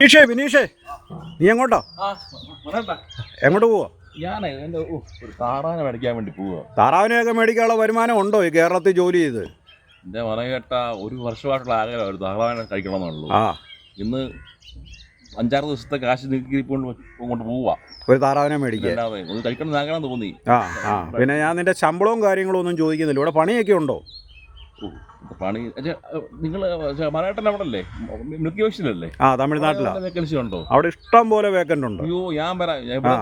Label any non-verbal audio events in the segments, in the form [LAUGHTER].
വിനീഷേ വിനീഷേ. നീ എങ്ങോട്ടോ. എങ്ങോട്ട് പോവാ? ഞാനേ ഒരു താറാനെ മേടിക്കാൻ വേണ്ടി പോവുക താറാവിനെയൊക്കെ മേടിക്കാനുള്ള വരുമാനം ഉണ്ടോ ഈ കേരളത്തിൽ ജോലി ചെയ്ത്? എന്റെ കേട്ട ഒരു വർഷമായിട്ടുള്ള ആഗ്രഹം ഒരു താറാനെ കഴിക്കണമെന്നുള്ളൂ. ആ. ഇന്ന് അഞ്ചാറ് ദിവസത്തെ കാശ് നീക്കി കൊണ്ട് കൊണ്ട് പോവുക ഒരു താറാവിനെ മേടിക്കാൻ. കഴിക്കണം ആഗ്രഹം തോന്നി. ആ ആ. പിന്നെ ഞാൻ നിന്റെ ശമ്പളവും കാര്യങ്ങളും ഒന്നും ചോദിക്കുന്നില്ല. ഇവിടെ പണിയൊക്കെ ഉണ്ടോ? പണി നിങ്ങൾ മലയാട്ടൻ അവിടെ അല്ലേ മിൽക്കി വേഷനിലല്ലേ ആ തമിഴ്നാട്ടിലാ. വേക്കൻസി ഉണ്ടോ? അവിടെ ഇഷ്ടം പോലെ വേക്കന്റ് ഉണ്ട്. അയ്യോ ഞാൻ പറയാം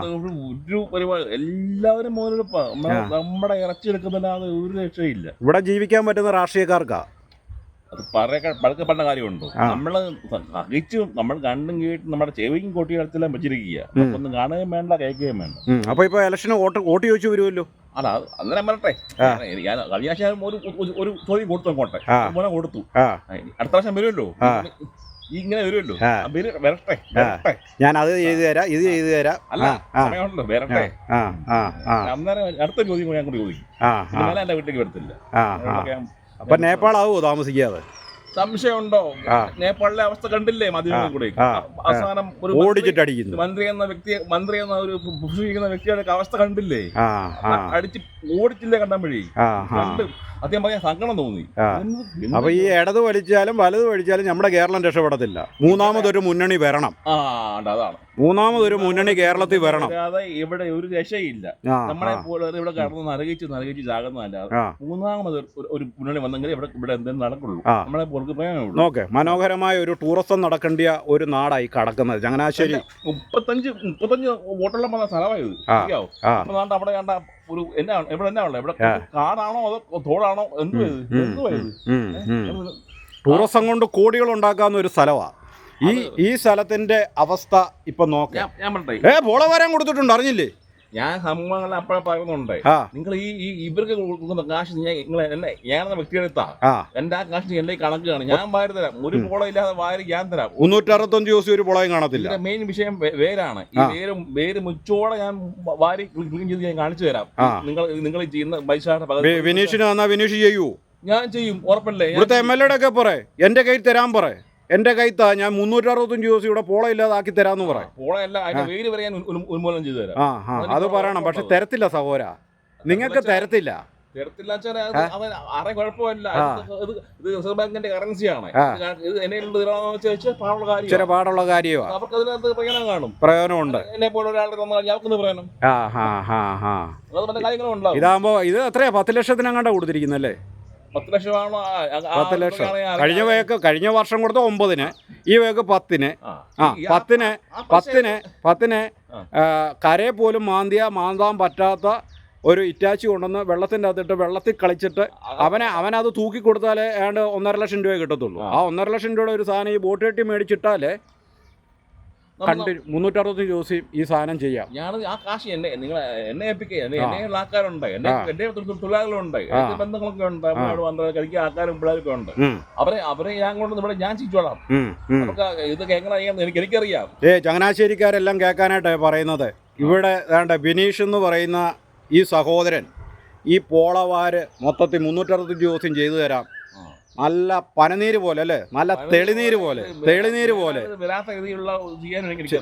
ഒരു പരിപാടി എല്ലാവരും മുതലെടുപ്പാ നമ്മുടെ ഇറച്ചി എടുക്കുന്നല്ലാതെ ഒരു രക്ഷയില്ല. ഇവിടെ ജീവിക്കാൻ പറ്റുന്ന രാഷ്ട്രീയക്കാർക്കാ. അത് പറയൊക്കെ പറഞ്ഞ കാര്യമുണ്ടോ. നമ്മൾ സഹിച്ചു നമ്മൾ കണ്ടും കേട്ടും നമ്മുടെ ചെവിക്കും കൊട്ടിയെല്ലാം വെച്ചിരിക്കുക. ഒന്നും കാണുകയും വേണ്ട കേൾക്കുകയും വേണ്ട. അപ്പൊ ഇപ്പൊ ഇലക്ഷന് വോട്ട് വോട്ട് ചോദിച്ചു വരുമല്ലോ? അല്ല അങ്ങനെ അന്നേരം പറട്ടെ ഞാൻ കഴിഞ്ഞ ആഴ്ച ഒരു ഒരു- ചോദ്യം കൊടുത്തു അങ്ങോട്ടെ. മോനെ കൊടുത്തു. അടുത്ത പ്രാവശ്യം വരുമല്ലോ? ഇങ്ങനെ വരുമല്ലോ? വരട്ടെ വരട്ടെ. ഞാൻ അത് ചെയ്തു തരാം ഇത് ചെയ്തു തരാം. അല്ല സമയമുണ്ടല്ലോ വരട്ടെ. അന്നേരം അടുത്ത ചോദ്യം ഞാൻ കൂടി ചോദിക്കും. എന്റെ വീട്ടിലേക്ക് വരത്തില്ല. അപ്പൊ നേപ്പാൾ ആവുമോ താമസിക്കാതെ? സംശയമുണ്ടോ? നേപ്പാളിലെ അവസ്ഥ കണ്ടില്ലേ മാധ്യമങ്ങളിൽ കൂടെ. അവസാനം ഒരു മന്ത്രി- ഓടിച്ചിട്ടടിക്കുന്നു. മന്ത്രി എന്ന വ്യക്തി മന്ത്രി എന്ന ഒരു ഭൂഷിക്കുന്ന വ്യക്തിയുടെ അവസ്ഥ കണ്ടില്ലേ? അടിച്ച് ഓടിച്ചില്ലേ കണ്ടാൻ വഴി? കണ്ട്. അദ്ദേഹം പറയാൻ സങ്കടം തോന്നി. അപ്പൊ ഈ ഇടത് വലിച്ചാലും വലത് വലിച്ചാലും നമ്മുടെ കേരളം രക്ഷപ്പെടത്തില്ല. മൂന്നാമതൊരു മുന്നണി വരണം. ആ അതാണ്. മൂന്നാമതൊരു മുന്നണി കേരളത്തിൽ വരണം. അല്ലാതെ ഇവിടെ ഒരു രക്ഷയില്ല. നമ്മളെ പോലെ ഇവിടെ കടന്ന് നരകിച്ച് നരകിച്ച് ചാകുന്നതല്ലാതെ മൂന്നാമത് ഒരു- മുന്നണി വന്നെങ്കിൽ ഇവിടെ ഇവിടെ എന്തെങ്കിലും നടക്കുള്ളൂ. നമ്മളെ പോലെ നോക്കെ മനോഹരമായ ഒരു ടൂറിസം നടക്കേണ്ടിയ ഒരു നാടായി കടക്കുന്നത് ചങ്ങനാശ്ശേരി. മുപ്പത്തഞ്ച് മുപ്പത്തഞ്ച് വോട്ടെല്ലാം വന്ന സ്ഥലമായത് അവിടെ കണ്ട ഒരു എന്നാ ഇവിടെ എന്നാ ഉള്ളത് ഇവിടെ കാടാണോ അതോ തോടാണോ? എന്തുവാ ഇത്? ഉം, എന്തുവാ ഇത്? ഉം, ഉം. ടൂറിസം കൊണ്ട് കോടികൾ ഉണ്ടാക്കാവുന്ന ഒരു സ്ഥലമാണ് ഈ ഈ സ്ഥലത്തിന്റെ അവസ്ഥ ഇപ്പൊ നോക്കാം. ഞാൻ ഞാൻ ഏ പോളവരം കൊടുത്തിട്ടുണ്ട് അറിഞ്ഞില്ലേ? ഞാൻ സംഭവങ്ങൾ അപ്പോഴെ പറയുന്നുണ്ട്. നിങ്ങൾ ഈ ഈ ഇവർക്ക് കൊടുക്കുന്ന കാശ് ഞാൻ നിങ്ങൾ എന്നെ ഞാനെന്ന വ്യക്തിയെടുത്താ എന്റെ ആ. കാശ് എന്റെ കണക്കാണ് ഞാൻ വാരി തരാം. ഒരു പോളം ഇല്ലാതെ വാരി ഞാൻ തരാം. മുന്നൂറ്ററുപത്തഞ്ച് ദിവസം ഒരു പോളയും കാണത്തില്ല. മെയിൻ വിഷയം വേരാണ്. ഈ വേരും വേര് മുച്ചോടെ ഞാൻ വാരി ക്ലീൻ ചെയ്ത് ഞാൻ കാണിച്ചു തരാം. നിങ്ങൾ നിങ്ങൾ ചെയ്യുന്ന പൈസയുടെ പകുതി വിനീഷിന് വിനീഷ് ചെയ്യൂ. ഞാൻ ചെയ്യും. ഉറപ്പല്ലേ? ഞാൻ ഇവിടുത്തെ എം എൽ എയുടെ ഒക്കെ പറ എന്റെ കയ്യിൽ തരാൻ പറ എന്റെ കൈത്താ ഞാൻ മുന്നൂറ്റി അറുപത്തഞ്ച് ദിവസം ഇവിടെ പോള ഇല്ലാതാക്കി തരാന്ന് പറയാം പോളയല്ല അതിന്റെ വേര് വരെ ഞാൻ ഉൻ- ഉൻ- ഉന്മൂലനം ചെയ്തു തരാം. ആ ആ അത് പറയണം പക്ഷെ തരത്തില്ല സഹോര നിങ്ങൾക്ക് തരത്തില്ല. തരത്തില്ല വെച്ചാൽ അവൻ ആരെ കുഴപ്പമില്ല. ആ. ഇത് ഇത് ഇത് റിസർവ് ബാങ്കിന്റെ കറൻസിയാണ്. ആ. ഇത് എന്നെ തരാമെന്ന് വെച്ചാൽ പാടുള്ള കാര്യം പാടുള്ള കാര്യമാണ്. അവർക്ക് അതിനകത്ത് പ്രയോജനം കാണും. പ്രയോജനമുണ്ട്. എന്നെ പോലെ ഒരാളുടെ തന്നാൽ ഞങ്ങൾക്ക് പ്രയോജനം? ആ ഹാ ഹാ ഹാ. അത് പല കാര്യങ്ങളും ഉണ്ടാവും. ഇതാകുമ്പോ ഇത് എത്രയാ? പത്ത് ലക്ഷത്തിനങ്ങാണ്ടാ കൊടുത്തിരിക്കുന്നല്ലേ? പത്ത് ലക്ഷമാണോ? പത്ത് ലക്ഷം. കഴിഞ്ഞ വേക്ക് കഴിഞ്ഞ വർഷം കൊടുത്ത ഒമ്പതിന് ഈ വേക്ക് പത്തിന്. ആ. പത്തിന് പത്തിന് പത്തിന് കരയെ പോലും മാന്തിയ മാന്താൻ പറ്റാത്ത ഒരു ഇറ്റാച്ചി കൊണ്ടുവന്ന് വെള്ളത്തിന്റെ അകത്തിട്ട് വെള്ളത്തിൽ കളിച്ചിട്ട് അവനെ അവനത് തൂക്കി കൊടുത്താലേ ഏതാണ്ട് ഒന്നര ലക്ഷം രൂപയെ കിട്ടത്തുള്ളൂ. ആ. ഒന്നര ലക്ഷം രൂപയുടെ ഒരു സാധനം ഈ ബോട്ട് കെട്ടി മേടിച്ചിട്ടാലേ കണ്ടി മുന്നൂറ്ററുപത്തഞ്ച് ദിവസം ഈ സാധനം ചെയ്യാം. ഞാൻ ആ കാശ് എന്നെ നിങ്ങൾ എന്നെ ഏൽപ്പിക്കുക എന്നെ ആൾക്കാരുണ്ട്. എന്നെ. എന്റെ തൊഴിലാളികളുണ്ട് എനിക്ക് ബന്ധങ്ങളൊക്കെ ഉണ്ട് അവിടെ വന്ന് കഴിക്കാൻ ആൾക്കാരും പിള്ളേരൊക്കെ ഉണ്ട്. അവരെ അവരെ ഞാൻ കൊണ്ട് ഇവിടെ ഞാൻ ചിരിച്ചോളാം. നമുക്ക് ഇതൊക്കെ എങ്ങനെ ചെയ്യാന്ന് എനിക്ക് എനിക്കറിയാം. ഏ ചങ്ങനാശ്ശേരിക്കാരെല്ലാം കേൾക്കാനായിട്ടാണ് പറയുന്നത്. ഇവിടെ വേണ്ട ബിനീഷ് എന്ന് പറയുന്ന ഈ സഹോദരൻ ഈ പോളവാര് മൊത്തത്തിൽ മുന്നൂറ്ററുപത്തഞ്ച് ദിവസം ചെയ്തു തരാം. നല്ല പനനീര് പോലെ അല്ലേ? നല്ല തെളിനീര് പോലെ തെളിനീര് പോലെ.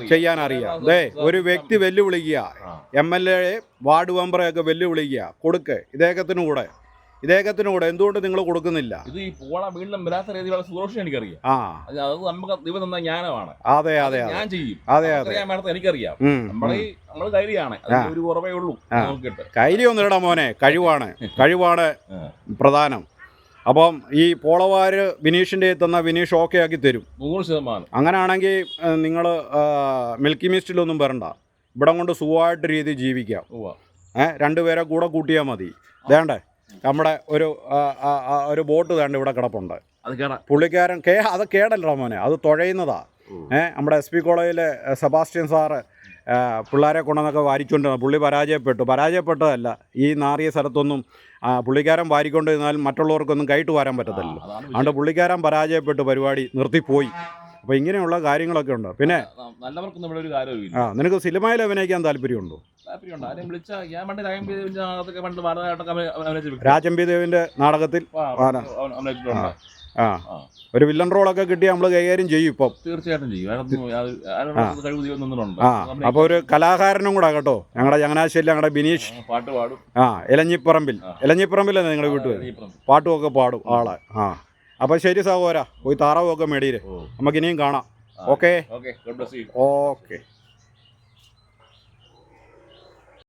ചെയ്യാൻ അറിയാം ദേ ഒരു വ്യക്തി വെല്ലുവിളിക്കുക. എം എൽ എ വാർഡ് മെമ്പറെയൊക്കെ വെല്ലുവിളിക്കുക. കൊടുക്ക്. ഇദ്ദേഹത്തിനും കൂടെ. ഇദ്ദേഹത്തിന് കൂടെ. എന്തുകൊണ്ട് നിങ്ങൾ കൊടുക്കുന്നില്ല? ഇത് ഈ പോള വീണ്ടും വരാത്ത രീതിയിലുള്ള സുരക്ഷ എനിക്കറിയാം. ആ. അത് അത് നമുക്ക് ദൈവം തന്ന ജ്ഞാനമാണ്. അതെ അതെ അതെ ഞാൻ ചെയ്യും. അതെ അതെ. മേഡത്തെ എനിക്കറിയാം. നമ്മളെ ധൈര്യമാണ്. അതിന് ഒരു കുറവേ ഉള്ളൂ. നോക്കിയിട്ട് കൈലിയൊന്നും ഇടാ മോനെ. കഴിവാണ്. [LAUGHS] കഴിവാണ് പ്രധാനം. അപ്പം ഈ പോളവാര് ബിനീഷിന്റെ എത്തുന്ന വിനീഷ് ഓക്കെ ആക്കി തരും. നൂറ് ശതമാനം. അങ്ങനെയാണെങ്കിൽ നിങ്ങൾ മിൽക്കി മിസ്റ്റിലൊന്നും വരണ്ട. ഇവിടെ കൊണ്ട് സുഖമായിട്ട് രീതി ജീവിക്കാം. ഏ രണ്ടുപേരെ കൂടെ കൂട്ടിയാൽ മതി. വേണ്ടേ നമ്മുടെ ഒരു ഒരു ബോട്ട് വേണ്ട ഇവിടെ കിടപ്പുണ്ട്. പുള്ളിക്കാരൻ കേ അത് കേടല്ലോ മോനെ അത് തുഴയുന്നതാ. ഏഹ് നമ്മുടെ എസ് പി കോളേജിലെ സെബാസ്റ്റ്യൻ സാറ് പിള്ളേരെ കൊണ്ടെന്നൊക്കെ വാരിക്കൊണ്ട്. പുള്ളി പരാജയപ്പെട്ടു. പരാജയപ്പെട്ടതല്ല. ഈ നാറിയ സ്ഥലത്തൊന്നും പുള്ളിക്കാരൻ വാരിക്കൊണ്ടിരുന്നാൽ മറ്റുള്ളവർക്കൊന്നും കൈട്ട് വാരാൻ പറ്റത്തില്ലല്ലോ. അതുകൊണ്ട് പുള്ളിക്കാരൻ പരാജയപ്പെട്ടു പരിപാടി നിർത്തിപ്പോയി. അപ്പോൾ ഇങ്ങനെയുള്ള കാര്യങ്ങളൊക്കെ ഉണ്ട്. പിന്നെ നല്ലവർക്കൊന്നും ഇവിടെ ഒരു കാര്യമില്ല ആ നിനക്ക് സിനിമയിൽ അഭിനയിക്കാൻ താല്പര്യമുണ്ടോ? വാർത്തയായിട്ടൊക്കെ ദേവിന്റെ നാടകത്തിൽ? ആ, ഒരു വില്ലൻ റോളൊക്കെ കിട്ടി നമ്മൾ കൈകാര്യം ചെയ്യും ഇപ്പം. തീർച്ചയായിട്ടും ചെയ്യും. ആ. അപ്പോൾ ഒരു കലാകാരനും കൂടെ കേട്ടോ ഞങ്ങളുടെ ചങ്ങനാശ്ശേരി ഞങ്ങളുടെ ബിനീഷ്. പാട്ട് പാടും. ആ ഇലഞ്ഞിപ്പറമ്പിൽ. ആ. ഇലഞ്ഞിപ്പറമ്പിലല്ലേ നിങ്ങളുടെ പ്രശ്നം. പാട്ടുമൊക്കെ പാടും ആളെ. ആ. അപ്പോൾ ശരി സഹോദര പോയി താറാവൊക്കെ ഒക്കെ ഓ. നമുക്ക് ഇനിയും കാണാം. ഓക്കെ? ഓക്കെ.